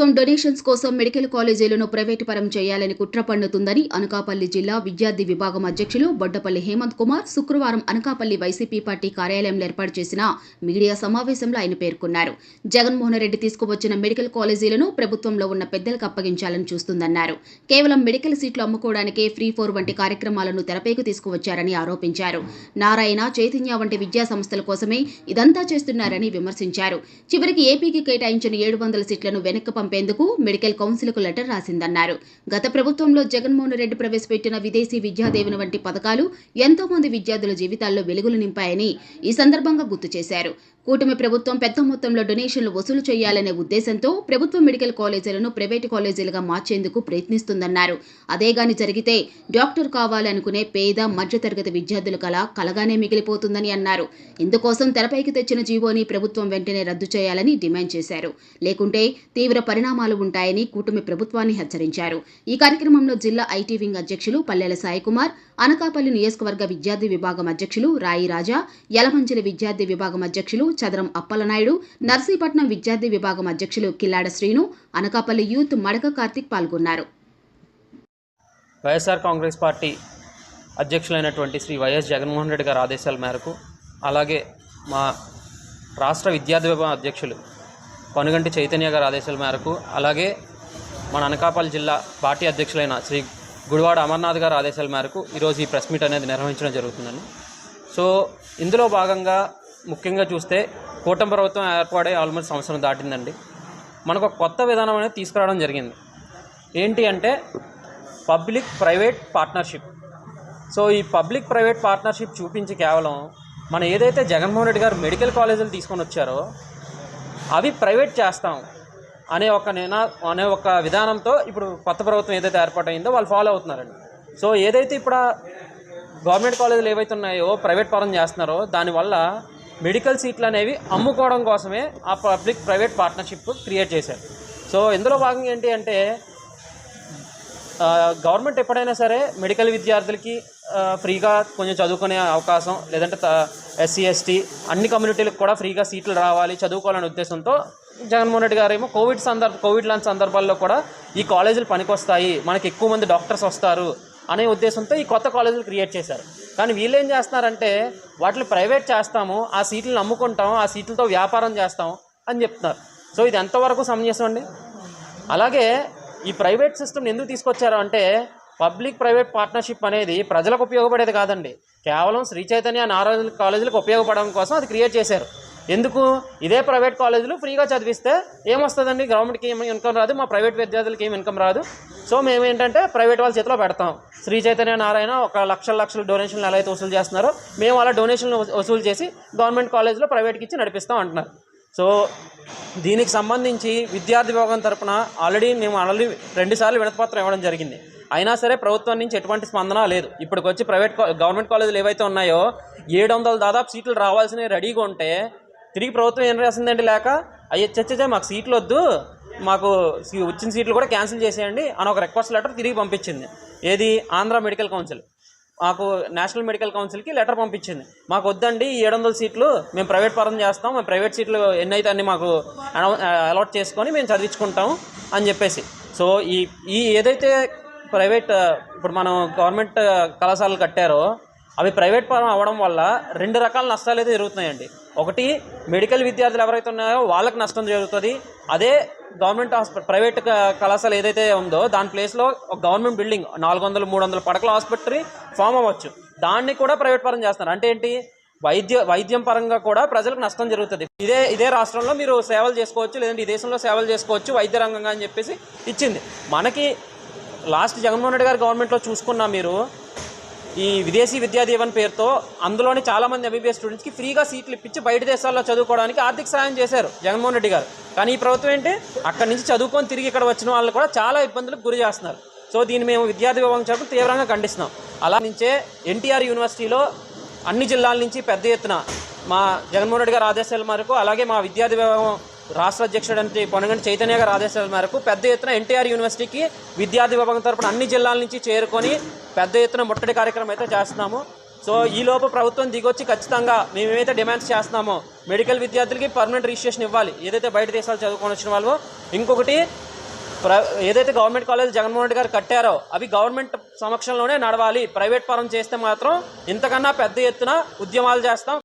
ప్రభుత్వం డొనేషన్స్ కోసం medical కాలేజీలను private పరం చేయాలని కుట్ర పన్నుతుందని అనకాపల్లి జిల్లా విద్యార్థి విభాగం అధ్యక్షులు బొడ్డపల్లి హేమంత్ కుమార్ శుక్రవారం అనకాపల్లి వైసీపీ పార్టీ కార్యాలయంలో ఏర్పాటు చేసిన మీడియా సమావేశంలో ఆయన పేర్కొన్నారు. జగన్మోహన్ రెడ్డి తీసుకువచ్చిన మెడికల్ కాలేజీలను ప్రభుత్వంలో ఉన్న పెద్దలకు అప్పగించాలని చూస్తుందన్నారు. కేవలం మెడికల్ సీట్లు అమ్ముకోవడానికే ఫ్రీ ఫోర్ వంటి కార్యక్రమాలను తెరపైకి తీసుకువచ్చారని ఆరోపించారు. నారాయణ చైతన్య వంటి విద్యా సంస్థల కోసమే ఇదంతా చేస్తున్నారని విమర్శించారు. చివరికి ఏపీకి కేటాయించిన ఏడు వందల సీట్లను వెనక్కి పంపేందుకు మెడికల్ కౌన్సిల్కు లెటర్ రాసిందన్నారు. గత ప్రభుత్వంలో జగన్మోహన్ రెడ్డి ప్రవేశపెట్టిన విదేశీ విద్యాదేవన వంటి పథకాలు ఎంతో మంది విద్యార్థుల జీవితాల్లో వెలుగులు నింపాయని ఈ సందర్భంగా గుర్తు చేశారు. కూటమి ప్రభుత్వం పెద్ద మొత్తంలో డొనేషన్లు వసూలు చేయాలనే ఉద్దేశంతో ప్రభుత్వ మెడికల్ కాలేజీలను ప్రైవేటు కాలేజీలుగా మార్చేందుకు ప్రయత్నిస్తుందన్నారు. అదేగాని జరిగితే డాక్టర్ కావాలనుకునే పేద మధ్యతరగతి విద్యార్థుల కల కలగానే మిగిలిపోతుందని అన్నారు. ఇందుకోసం తెరపైకి తెచ్చిన జీవోని ప్రభుత్వం వెంటనే రద్దు చేయాలని డిమాండ్ చేశారు. లేకుంటే తీవ్ర పరిణామాలు ఉంటాయని కూటమి ప్రభుత్వాన్ని హెచ్చరించారు. ఈ కార్యక్రమంలో జిల్లా ఐటీ వింగ్ అధ్యక్షులు పల్లెల సాయికుమార్ అనకాపల్లి నియోజకవర్గ విద్యార్థి విభాగం అధ్యక్షులు రాయి రాజా యలమంచిలి విద్యార్థి విభాగం అధ్యక్షులు చదరం అప్పలనాయుడు నర్సీపట్నం విద్యార్థి విభాగం అధ్యక్షులు కిల్లాడ శ్రీను అనకాపల్లి యూత్ మడక కార్తిక్ పాల్గొన్నారు. వైఎస్ఆర్ కాంగ్రెస్ పార్టీ అధ్యక్షులైనటువంటి శ్రీ వైఎస్ జగన్మోహన్ రెడ్డి గారి ఆదేశాల మేరకు అలాగే మా రాష్ట్ర విద్యార్థి విభాగం అధ్యక్షులు పనుగంటి చైతన్య గారి ఆదేశాల మేరకు అలాగే మన అనకాపల్లి జిల్లా పార్టీ అధ్యక్షులైన శ్రీ గుడివాడ అమర్నాథ్ గారి ఆదేశాల మేరకు ఈరోజు ఈ ప్రెస్ మీట్ అనేది నిర్వహించడం జరుగుతుందండి. సో ఇందులో భాగంగా ముఖ్యంగా చూస్తే కూటమి ప్రభుత్వం ఏర్పడే ఆల్మోస్ట్ సంవత్సరం దాటిందండి. మనకు ఒక కొత్త విధానం అనేది తీసుకురావడం జరిగింది. ఏంటి అంటే పబ్లిక్ ప్రైవేట్ పార్ట్నర్షిప్. సో ఈ పబ్లిక్ ప్రైవేట్ పార్ట్నర్షిప్ చూపించి కేవలం మన ఏదైతే జగన్మోహన్ రెడ్డి గారు మెడికల్ కాలేజీలు తీసుకొని వచ్చారో అవి ప్రైవేట్ చేస్తాం అనే ఒక నినా అనే ఒక విధానంతో ఇప్పుడు కొత్త ప్రభుత్వం ఏదైతే ఏర్పాటైందో వాళ్ళు ఫాలో అవుతున్నారండి. సో ఏదైతే ఇప్పుడు గవర్నమెంట్ కాలేజీలు ఏవైతే ఉన్నాయో ప్రైవేట్ పరం చేస్తున్నారో దానివల్ల మెడికల్ సీట్లు అనేవి అమ్ముకోవడం కోసమే ఆ పబ్లిక్ ప్రైవేట్ పార్ట్నర్షిప్ క్రియేట్ చేశారు. సో ఇందులో భాగంగా ఏంటి అంటే గవర్నమెంట్ ఎప్పుడైనా సరే మెడికల్ విద్యార్థులకి ఫ్రీగా కొంచెం చదువుకునే అవకాశం లేదంటే ఎస్సీ ఎస్టీ అన్ని కమ్యూనిటీలకు కూడా ఫ్రీగా సీట్లు రావాలి చదువుకోవాలనే ఉద్దేశంతో జగన్మోహన్ రెడ్డి గారు ఏమో కోవిడ్ సందర్భ కోవిడ్ లాంటి సందర్భాల్లో కూడా ఈ కాలేజీలు పనికొస్తాయి మనకి ఎక్కువ మంది డాక్టర్స్ వస్తారు అనే ఉద్దేశంతో ఈ కొత్త కాలేజీలు క్రియేట్ చేశారు. కానీ వీళ్ళు ఏం చేస్తున్నారంటే వాటిని ప్రైవేట్ చేస్తాము ఆ సీట్లను అమ్ముకుంటాం ఆ సీట్లతో వ్యాపారం చేస్తాం అని చెప్తున్నారు. సో ఇది ఎంతవరకు సమంజసం అండి? అలాగే ఈ ప్రైవేట్ సిస్టమ్ ఎందుకు తీసుకొచ్చారు అంటే పబ్లిక్ ప్రైవేట్ పార్ట్నర్షిప్ అనేది ప్రజలకు ఉపయోగపడేది కాదండి. కేవలం శ్రీ చైతన్య నారాయణ కాలేజీలకు ఉపయోగపడడం కోసం అది క్రియేట్ చేశారు. ఎందుకు? ఇదే ప్రైవేట్ కాలేజీలు ఫ్రీగా చదివిస్తే ఏమొస్తుందండి? గవర్నమెంట్కి ఏం ఇన్కమ్ రాదు మా ప్రైవేట్ విద్యార్థులకి ఏమి ఇన్కమ్ రాదు. సో మేము ఏంటంటే ప్రైవేట్ వాళ్ళ చేతిలో పెడతాం. శ్రీ చైతన్య నారాయణ ఒక లక్షల లక్షల డొనేషన్లు ఎలా అయితే వసూలు చేస్తున్నారో. మేము అలా డొనేషన్లు వసూలు చేసి గవర్నమెంట్ కాలేజీలో ప్రైవేట్కి ఇచ్చి నడిపిస్తాం అంటున్నారు. సో దీనికి సంబంధించి విద్యార్థి విభాగం తరపున ఆల్రెడీ మేము ఆల్రెడీ రెండుసార్లు వినతిపత్రం ఇవ్వడం జరిగింది. అయినా సరే ప్రభుత్వం నుంచి ఎటువంటి స్పందన లేదు. ఇప్పటికొచ్చి ప్రైవేట్ గవర్నమెంట్ కాలేజీలు ఏవైతే ఉన్నాయో ఏడు వందల దాదాపు సీట్లు రావాల్సినవి రెడీగా ఉంటే తిరిగి ప్రభుత్వం ఏం రాసిందండి లేక అయ్యే చచ్చే మాకు సీట్లు వద్దు మాకు సీ- వచ్చిన సీట్లు కూడా క్యాన్సిల్ చేసేయండి అని ఒక రిక్వెస్ట్ లెటర్ తిరిగి పంపించింది. ఏది? Andhra medical council. మాకు నేషనల్ మెడికల్ కౌన్సిల్కి లెటర్ పంపించింది. మాకు వద్దండి ఈ ఏడు వందల సీట్లు మేము ప్రైవేట్ పరం చేస్తాం మేము ప్రైవేట్ సీట్లు ఎన్నైతే అన్నీ అన్ని మాకు అలాట్ చేసుకొని మేము చదివించుకుంటాం అని చెప్పేసి. సో ఈ ఈ ఏదైతే ప్రైవేట్ ఇప్పుడు మనం గవర్నమెంట్ కళాశాలలు కట్టారో అవి ప్రైవేట్ పరం అవ్వడం వల్ల రెండు రకాల నష్టాలు అయితే జరుగుతున్నాయండి. ఒకటి మెడికల్ విద్యార్థులు ఎవరైతే ఉన్నారో వాళ్ళకి నష్టం జరుగుతుంది. అదే గవర్నమెంట్ హాస్పిటల్ ప్రైవేట్ కళాశాల ఏదైతే ఉందో దాని ప్లేస్లో ఒక గవర్నమెంట్ బిల్డింగ్ నాలుగు వందలు మూడు వందల పడకల ఆసుపత్రి ఫామ్ అవ్వచ్చు. దాన్ని కూడా ప్రైవేట్ పరం చేస్తున్నారు. అంటే ఏంటి? వైద్య వైద్యం పరంగా కూడా ప్రజలకు నష్టం జరుగుతుంది. ఇదే ఇదే రాష్ట్రంలో మీరు సేవలు చేసుకోవచ్చు లేదంటే ఈ దేశంలో సేవలు చేసుకోవచ్చు వైద్య రంగంగా అని చెప్పేసి ఇచ్చింది. మనకి లాస్ట్ జగన్మోహన్ రెడ్డి గారి గవర్నమెంట్లో చూసుకున్నా మీరు ఈ విదేశీ విద్యాదీవన్ పేరుతో అందులోని చాలామంది ఎంబీబీఎస్ స్టూడెంట్స్కి ఫ్రీగా సీట్లు ఇప్పించి బయట దేశాల్లో చదువుకోవడానికి ఆర్థిక సాయం చేశారు జగన్మోహన్ రెడ్డి గారు. కానీ ఈ ప్రభుత్వం ఏంటి? అక్కడి నుంచి చదువుకొని తిరిగి ఇక్కడ వచ్చిన వాళ్ళు కూడా చాలా ఇబ్బందులకు గురి చేస్తున్నారు. సో దీన్ని మేము విద్యార్థి విభాగం తరపున తీవ్రంగా ఖండిస్తున్నాం. అలా నుంచే ఎన్టీఆర్ యూనివర్సిటీలో అన్ని జిల్లాల నుంచి పెద్ద ఎత్తున మా జగన్మోహన్ రెడ్డి గారి ఆదేశాల మేరకు అలాగే మా విద్యార్థి విభాగం రాష్ట్ర అధ్యక్షుడు అంటే పొనగంటి చైతన్య గారి ఆదేశాల మేరకు పెద్ద ఎత్తున ఎన్టీఆర్ యూనివర్సిటీకి విద్యార్థి విభాగం తరపున అన్ని జిల్లాల నుంచి చేరుకొని పెద్ద ఎత్తున ముట్టడి కార్యక్రమం అయితే చేస్తున్నాము. సో ఈ లోపు ప్రభుత్వం దిగొచ్చి ఖచ్చితంగా మేము డిమాండ్స్ చేస్తున్నామో మెడికల్ విద్యార్థులకి పర్మనెంట్ రిజిస్ట్రేషన్ ఇవ్వాలి. ఏదైతే బయట దేశాలు చదువుకొని వచ్చిన వాళ్ళు ఇంకొకటి ప్ర ఏదైతే గవర్నమెంట్ కాలేజ్ జగన్మోహన్ రెడ్డి గారు కట్టారో అవి గవర్నమెంట్ సమక్షంలోనే నడవాలి. ప్రైవేట్ పరం చేస్తే మాత్రం ఇంతకన్నా పెద్ద ఎత్తున ఉద్యమాలు చేస్తాం.